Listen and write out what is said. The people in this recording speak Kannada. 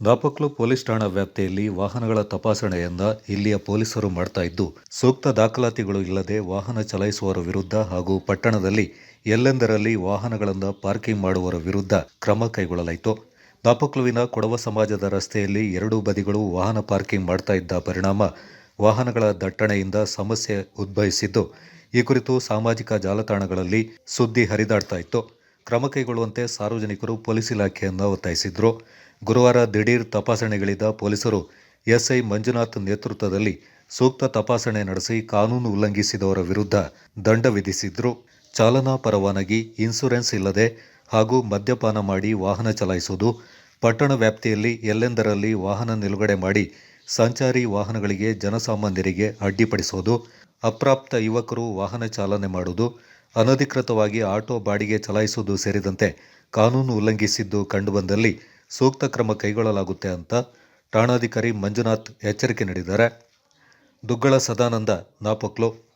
ನಾಪಕ್ಲು ಪೊಲೀಸ್ ಠಾಣಾ ವ್ಯಾಪ್ತಿಯಲ್ಲಿ ವಾಹನಗಳ ತಪಾಸಣೆಯಿಂದ ಇಲ್ಲಿಯ ಪೊಲೀಸರು ಮಾಡ್ತಾ ಇದ್ದು, ಸೂಕ್ತ ದಾಖಲಾತಿಗಳು ಇಲ್ಲದೆ ವಾಹನ ಚಲಾಯಿಸುವವರ ವಿರುದ್ಧ ಹಾಗೂ ಪಟ್ಟಣದಲ್ಲಿ ಎಲ್ಲೆಂದರಲ್ಲಿ ವಾಹನಗಳನ್ನು ಪಾರ್ಕಿಂಗ್ ಮಾಡುವವರ ವಿರುದ್ಧ ಕ್ರಮ ಕೈಗೊಳ್ಳಲಾಯಿತು. ದಾಪಕ್ಲುವಿನ ಕೊಡವ ಸಮಾಜದ ರಸ್ತೆಯಲ್ಲಿ ಎರಡೂ ಬದಿಗಳು ವಾಹನ ಪಾರ್ಕಿಂಗ್ ಮಾಡ್ತಾ ಇದ್ದ ಪರಿಣಾಮ ವಾಹನಗಳ ದಟ್ಟಣೆಯಿಂದ ಸಮಸ್ಯೆ ಉದ್ಭವಿಸಿದ್ದು, ಈ ಕುರಿತು ಸಾಮಾಜಿಕ ಜಾಲತಾಣಗಳಲ್ಲಿ ಸುದ್ದಿ ಹರಿದಾಡ್ತಾ ಇತ್ತು. ಕ್ರಮ ಕೈಗೊಳ್ಳುವಂತೆ ಸಾರ್ವಜನಿಕರು ಪೊಲೀಸ್ ಇಲಾಖೆಯನ್ನು ಒತ್ತಾಯಿಸಿದ್ರು. ಗುರುವಾರ ದಿಢೀರ್ ತಪಾಸಣೆಗಳಿದ್ದ ಪೊಲೀಸರು ಎಸ್ಐ ಮಂಜುನಾಥ್ ನೇತೃತ್ವದಲ್ಲಿ ಸೂಕ್ತ ತಪಾಸಣೆ ನಡೆಸಿ ಕಾನೂನು ಉಲ್ಲಂಘಿಸಿದವರ ವಿರುದ್ಧ ದಂಡ ವಿಧಿಸಿದ್ರು. ಚಾಲನಾ ಪರವಾನಗಿ, ಇನ್ಸೂರೆನ್ಸ್ ಇಲ್ಲದೆ ಹಾಗೂ ಮದ್ಯಪಾನ ಮಾಡಿ ವಾಹನ ಚಲಾಯಿಸುವುದು ಪಟ್ಟಣ ವ್ಯಾಪ್ತಿಯಲ್ಲಿ ಎಲ್ಲೆಂದರಲ್ಲಿ ವಾಹನ ನಿಲುಗಡೆ ಮಾಡಿ ಸಂಚಾರಿ ವಾಹನಗಳಿಗೆ ಜನಸಾಮಾನ್ಯರಿಗೆ ಅಡ್ಡಿಪಡಿಸೋದು ಅಪ್ರಾಪ್ತ ಯುವಕರು ವಾಹನ ಚಾಲನೆ ಮಾಡುವುದು, ಅನಧಿಕೃತವಾಗಿ ಆಟೋ ಬಾಡಿಗೆ ಚಲಾಯಿಸುವುದು ಸೇರಿದಂತೆ ಕಾನೂನು ಉಲ್ಲಂಘಿಸಿದ್ದು ಕಂಡುಬಂದಲ್ಲಿ ಸೂಕ್ತ ಕ್ರಮ ಕೈಗೊಳ್ಳಲಾಗುತ್ತೆ ಅಂತ ಠಾಣಾಧಿಕಾರಿ ಮಂಜುನಾಥ್ ಎಚ್ಚರಿಕೆ ನೀಡಿದ್ದಾರೆ. ದುಗ್ಗಳ ಸದಾನಂದ, ನಾಪಕ್ಲು.